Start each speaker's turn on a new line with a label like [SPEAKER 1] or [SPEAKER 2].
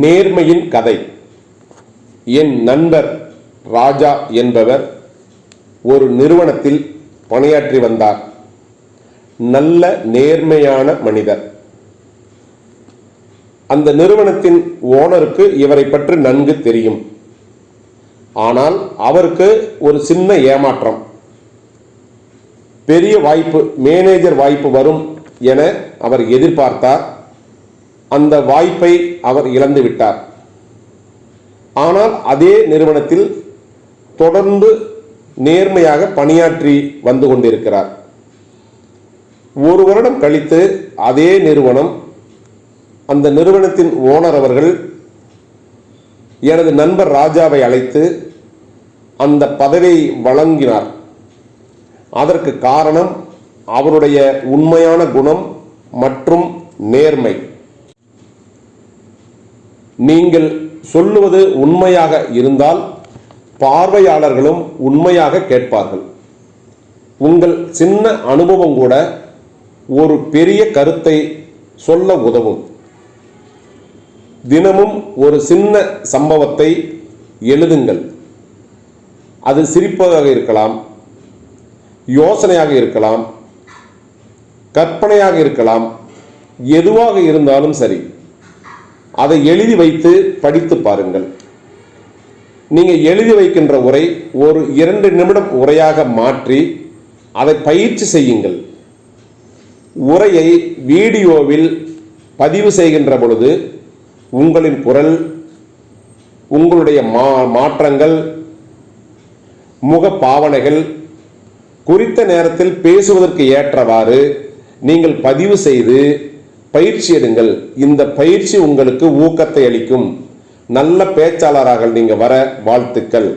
[SPEAKER 1] நேர்மையின் கதை. என் நண்பர் ராஜா என்பவர் ஒரு நிறுவனத்தில் பணியாற்றி வந்தார். நல்ல நேர்மையான மனிதர். அந்த நிறுவனத்தின் ஓனருக்கு இவரை பற்றி நன்கு தெரியும். ஆனால் அவருக்கு ஒரு சின்ன ஏமாற்றம். பெரிய வாய்ப்பு மேனேஜர் வாய்ப்பு வரும் என அவர் எதிர்பார்த்தார். அந்த வாய்ப்பை அவர் இழந்து விட்டார். ஆனால் அதே நிறுவனத்தில் தொடர்ந்து நேர்மையாக பணியாற்றி வந்து கொண்டிருக்கிறார். ஒரு வருடம் கழித்து அதே நிறுவனம் அந்த நிறுவனத்தின் ஓனர் அவர்கள் எனது நண்பர் ராஜாவை அழைத்து அந்த பதவியை வழங்கினார். அதற்கு காரணம் அவருடைய உண்மையான குணம் மற்றும் நேர்மை. நீங்கள் சொல்லுவது உண்மையாக இருந்தால் பார்வையாளர்களும் உண்மையாக கேட்பார்கள். உங்கள் சின்ன அனுபவம் கூட ஒரு பெரிய கருத்தை சொல்ல உதவும். தினமும் ஒரு சின்ன சம்பவத்தை எழுதுங்கள். அது சிரிப்பதாக இருக்கலாம் யோசனையாக இருக்கலாம் கற்பனையாக இருக்கலாம் எதுவாக இருந்தாலும் சரி. அதை எழுதி வைத்து படித்து பாருங்கள். நீங்கள் எழுதி வைக்கின்ற உரை ஒரு இரண்டு நிமிடம் உரையாக மாற்றி அதை பயிற்சி செய்யுங்கள். உரையை வீடியோவில் பதிவு செய்கின்ற பொழுது உங்களின் குரல் உங்களுடைய மா மாற்றங்கள் முக பாவனைகள் குறித்த நேரத்தில் பேசுவதற்கு ஏற்றவாறு நீங்கள் பதிவு செய்து பயிற்சி எடுங்கள். இந்த பயிற்சி உங்களுக்கு ஊக்கத்தை அளிக்கும். நல்ல பேச்சாளராக நீங்கள் வர வாழ்த்துக்கள்.